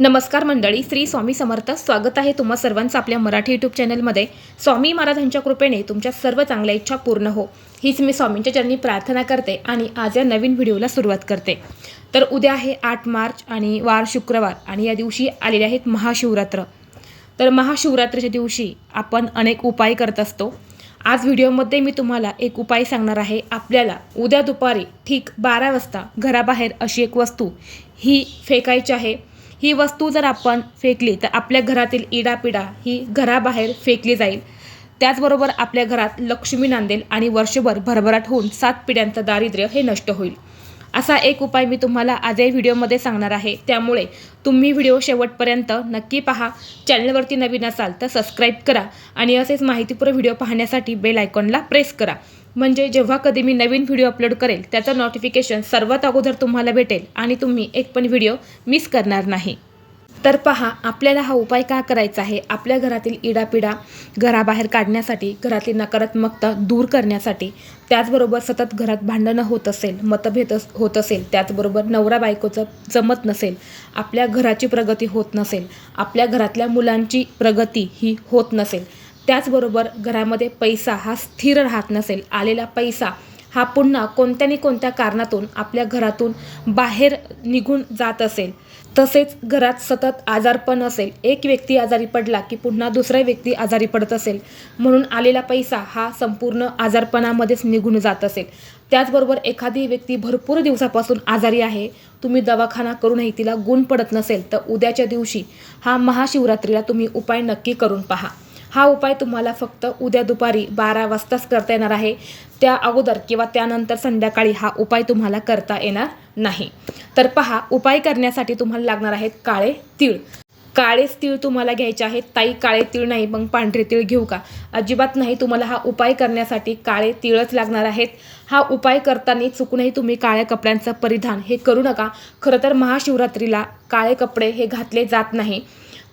नमस्कार मंडळी श्री स्वामी समर्थ स्वागत आहे तुम्हा सर्वांचं आपल्या मराठी यूट्यूब चॅनलमध्ये स्वामी महाराजांच्या कृपेने तुमच्या सर्व चांगल्या इच्छा पूर्ण हो. हीच मी स्वामींच्या चरणी प्रार्थना करते आणि आज या नवीन व्हिडिओला सुरुवात करते. तर उद्या आहे आठ मार्च आणि वार शुक्रवार आणि या दिवशी आलेले आहेत महाशिवरात्र. तर महाशिवरात्रीच्या दिवशी आपण अनेक उपाय करत असतो. आज व्हिडिओमध्ये मी तुम्हाला एक उपाय सांगणार आहे. आपल्याला उद्या दुपारी ठीक बारा वाजता घराबाहेर अशी एक वस्तू ही फेकायची आहे. ही वस्तू जर आपण फेकली तर आपल्या घरातील इडापिडा ही घराबाहेर फेकली जाईल. त्याचबरोबर आपल्या घरात लक्ष्मी नांदेल आणि वर्षभर भरभराट होऊन सात पिढ्यांचं दारिद्र्य हे नष्ट होईल. असा एक उपाय मी तुम्हाला आजही व्हिडिओमध्ये सांगणार आहे. त्यामुळे तुम्ही व्हिडिओ शेवटपर्यंत नक्की पहा. चॅनलवरती नवीन असाल तर सबस्क्राईब करा आणि असेच माहितीपूर्ण व्हिडिओ पाहण्यासाठी बेल आयकॉनला प्रेस करा. म्हणजे जेव्हा कधी मी नवीन व्हिडिओ अपलोड करेल त्याचं नोटिफिकेशन सर्वात अगोदर तुम्हाला भेटेल आणि तुम्ही एक पण व्हिडिओ मिस करणार नाही. तर पहा आपल्याला हा उपाय का करायचा आहे? आपल्या घरातील इडापिडा घराबाहेर काढण्यासाठी घरातली नकारात्मकता दूर करण्यासाठी त्याचबरोबर सतत घरात भांडणं होत असेल मतभेद अस- होत असेल त्याचबरोबर नवरा बायकोचं जमत नसेल आपल्या घराची प्रगती होत नसेल आपल्या घरातल्या मुलांची प्रगती ही होत नसेल त्याचबरोबर घरामध्ये पैसा हा स्थिर राहत नसेल आलेला पैसा हा पुन्हा कोणत्या कोणत्या कारणातून आपल्या घरातून बाहेर निघून जात असेल. तसेच घरात सतत आजारपण असेल. एक व्यक्ती आजारी पडला की पुन्हा दुसरा व्यक्ती आजारी पडत असेल. म्हणून आलेला पैसा हा संपूर्ण आजारपणामध्येच निघून जात असेल. त्याचबरोबर एखादी व्यक्ती भरपूर दिवसापासून आजारी आहे. तुम्ही दवाखाना करूनही तिला गुण पडत नसेल तर उद्याच्या दिवशी हा महाशिवरात्रीला तुम्ही उपाय नक्की करून पहा. हा उपाय तुम्हाला फक्त उद्या दुपारी बारा वाजताच करता येणार आहे. त्या अगोदर किंवा त्यानंतर संध्याकाळी हा उपाय तुम्हाला करता येणार नाही. तर पहा उपाय करण्यासाठी तुम्हाला लागणार आहेत काळे तीळ. काळेच तीळ तुम्हाला घ्यायचे आहेत. ताई काळे तीळ नाही मग पांढरे तीळ घेऊ का? अजिबात नाही तुम्हाला हा उपाय करण्यासाठी काळे तीळच लागणार आहेत. हा उपाय करताना चुकूनही तुम्ही काळ्या कपड्यांचं परिधान हे करू नका. खरं तर महाशिवरात्रीला काळे कपडे हे घातले जात नाही.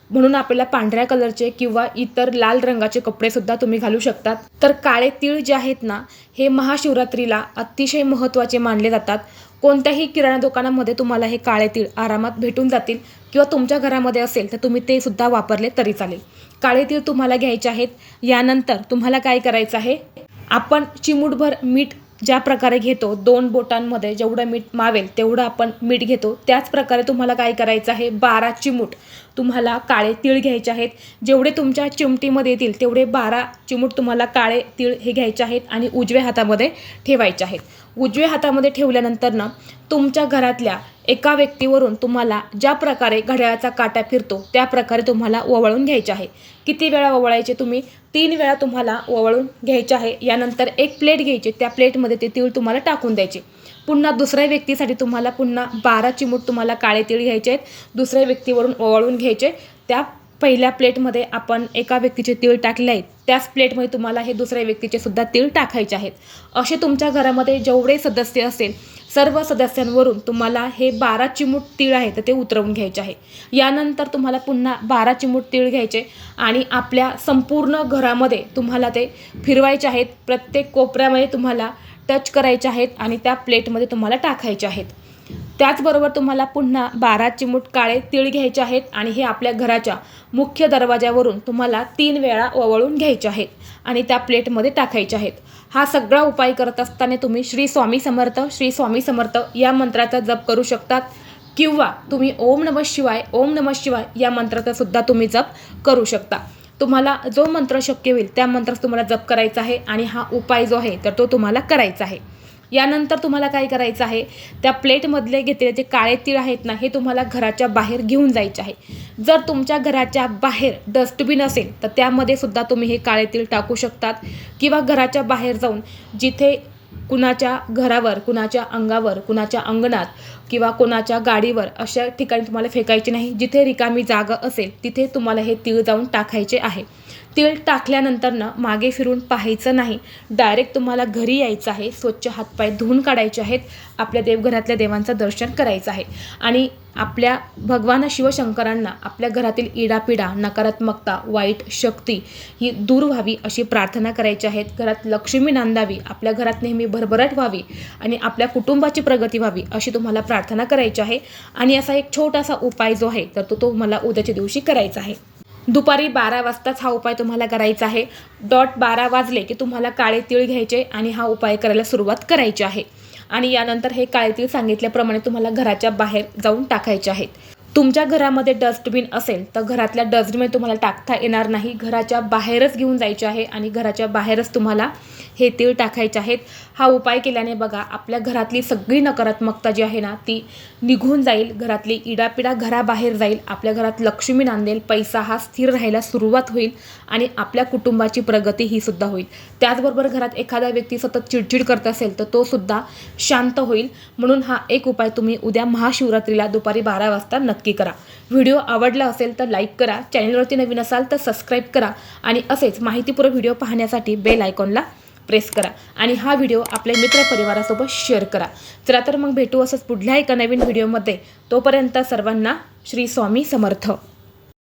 म्हणून आपल्याला पांढऱ्या कलरचे किंवा इतर लाल रंगाचे कपडेसुद्धा तुम्ही घालू शकतात. तर काळे तीळ जे आहेत ना हे महाशिवरात्रीला अतिशय महत्त्वाचे मानले जातात. कोणत्याही किराणा दुकानामध्ये तुम्हाला हे काळे तीळ आरामात भेटून जातील किंवा तुमच्या घरामध्ये असेल तर तुम्ही ते सुद्धा वापरले तरी चालेल. काळे तीळ तुम्हाला घ्यायचे आहेत. यानंतर तुम्हाला काय करायचं आहे? आपण चिमूटभर मीठ ज्या प्रकारे घेतो दोन बोटांमध्ये जेवढं मीठ मावेल तेवढं आपण मीठ घेतो. त्याच प्रकारे तुम्हाला काय करायचं आहे? बारा चिमूट तुम्हाला काळे तीळ घ्यायचे आहेत. जेवढे तुमच्या चिमटीमध्ये येतील तेवढे बारा चिमूट तुम्हाला काळे तीळ हे घ्यायचे आहेत आणि उजव्या हातामध्ये ठेवायचे आहेत. उजव्या हातामध्ये ठेवल्यानंतर ना तुमच्या घरातल्या एका व्यक्तीवरून तुम्हाला ज्या प्रकारे घड्याळाचा काटा फिरतो त्या प्रकारे तुम्हाला ओवळून घ्यायचे आहे. किती वेळा ओवळायचे तुम्ही? तीन वेळा तुम्हाला ओवळून घ्यायचे आहे. यानंतर एक प्लेट घ्यायची त्या प्लेटमध्ये ते तीळ तुम्हाला टाकून द्यायचे. पुन्हा दुसऱ्या व्यक्तीसाठी तुम्हाला पुन्हा बारा चिमूट तुम्हाला काळे तीळ घ्यायचे आहेत. दुसऱ्या व्यक्तीवरून ओवाळून घ्यायचे. त्या पहिल्या प्लेटमध्ये आपण एका व्यक्तीचे तीळ टाकले आहेत त्याच प्लेटमध्ये तुम्हाला हे दुसऱ्या व्यक्तीचे सुद्धा तीळ टाकायचे आहेत. असे तुमच्या घरामध्ये जेवढे सदस्य असेल सर्व सदस्यांवरून तुम्हाला हे बारा चिमूट तीळ आहे तर ते उतरवून घ्यायचे आहे. यानंतर तुम्हाला पुन्हा बारा चिमूट तीळ घ्यायचे आणि आपल्या संपूर्ण घरामध्ये तुम्हाला ते फिरवायचे आहेत. प्रत्येक कोपऱ्यामध्ये तुम्हाला टच करायचे आहेत आणि त्या प्लेटमध्ये तुम्हाला टाकायचे आहेत. त्याचबरोबर तुम्हाला पुन्हा बारा चिमूट काळे तीळ घ्यायचे आहेत आणि हे आपल्या घराच्या मुख्य दरवाजावरून तुम्हाला तीन वेळा ओवळून घ्यायचे आहेत आणि त्या प्लेटमध्ये टाकायचे आहेत. हा सगळा उपाय करत असताना तुम्ही श्री स्वामी समर्थ श्री स्वामी समर्थ या मंत्राचा जप करू शकतात किंवा तुम्ही ओम नमः शिवाय ओम नमः शिवाय या मंत्राचा सुद्धा तुम्ही जप करू शकता. तुम्हाला जो मंत्र शक्य होईल त्या मंत्रास तुम्हाला जप करायचा आहे आणि हा उपाय जो आहे तर तो तुम्हाला करायचा आहे. यानंतर तुम्हाला काय करायचं आहे? त्या प्लेटमधले घेतलेले जे काळे तीळ आहेत ना हे तुम्हाला घराच्या बाहेर घेऊन जायचे आहे. जर तुमच्या घराच्या बाहेर डस्टबिन असेल तर त्यामध्ये सुद्धा तुम्ही हे काळे तीळ टाकू शकतात. किंवा घराच्या बाहेर जाऊन जिथे कुणाच्या घरावर कुणाच्या अंगावर कुणाच्या अंगणात किंवा कोणाच्या गाडीवर अशा ठिकाणी तुम्हाला फेकायचे नाही. जिथे रिकामी जागा असेल तिथे तुम्हाला हे तीळ जाऊन टाकायचे आहे. तीळ टाकल्यानंतरनं मागे फिरून पाहायचं नाही. डायरेक्ट तुम्हाला घरी यायचं आहे. स्वच्छ हातपाय धुवून काढायचे आहेत. आपल्या देवघरातल्या देवांचं दर्शन करायचं आहे. आणि आपल्या भगवान शिवशंकरांना आपल्या घरातील इडापिडा नकारात्मकता वाईट शक्ती ही दूर व्हावी अशी प्रार्थना करायची आहेत. घरात लक्ष्मी नांदावी आपल्या घरात नेहमी भरभराट व्हावी आणि आपल्या कुटुंबाची प्रगती व्हावी अशी तुम्हाला प्रार्थना करायची आहे. आणि असा एक छोटासा उपाय जो आहे तर तो तुम्हाला उद्याच्या दिवशी करायचा आहे. दुपारी बारा वाजताच हा उपाय तुम्हाला करायचा आहे. डॉट बारा वाजले की तुम्हाला काळे तीळ घ्यायचे आणि हा उपाय करायला सुरुवात करायची आहे. आणि यानंतर हे काळेतील सांगितल्याप्रमाणे तुम्हाला घराच्या बाहेर जाऊन टाकायचे आहेत. तुमच्या घरामध्ये डस्टबिन असेल तर घरातल्या डस्टबिन तुम्हाला टाकता येणार नाही. घराच्या बाहेरच घेऊन जायचे आहे आणि घराच्या बाहेरच तुम्हाला हे तीळ टाकायचे आहेत. हा उपाय केल्याने बघा आपल्या घरातली सगळी नकारात्मकता जी आहे ना ती निघून जाईल. घरातली इडापिडा घराबाहेर जाईल. आपल्या घरात लक्ष्मी नांदेल पैसा हा स्थिर राहायला सुरुवात होईल आणि आपल्या कुटुंबाची प्रगती ही सुद्धा होईल. त्याचबरोबर घरात एखादा व्यक्ती सतत चिडचिड करत असेल तर तो सुद्धा शांत होईल. म्हणून हा एक उपाय तुम्ही उद्या महाशिवरात्रीला दुपारी बारा वाजता नक्की नक्की करा. व्हिडिओ आवडला असेल तर लाईक करा. चॅनलवरती नवीन असाल तर सबस्क्राईब करा आणि असेच माहितीपूर्व व्हिडिओ पाहण्यासाठी बेल आयकॉनला प्रेस करा आणि हा व्हिडिओ आपल्या मित्रपरिवारासोबत शेअर करा. चला तर मग भेटू असंच पुढल्या एका नवीन व्हिडिओमध्ये. तोपर्यंत सर्वांना श्री स्वामी समर्थ.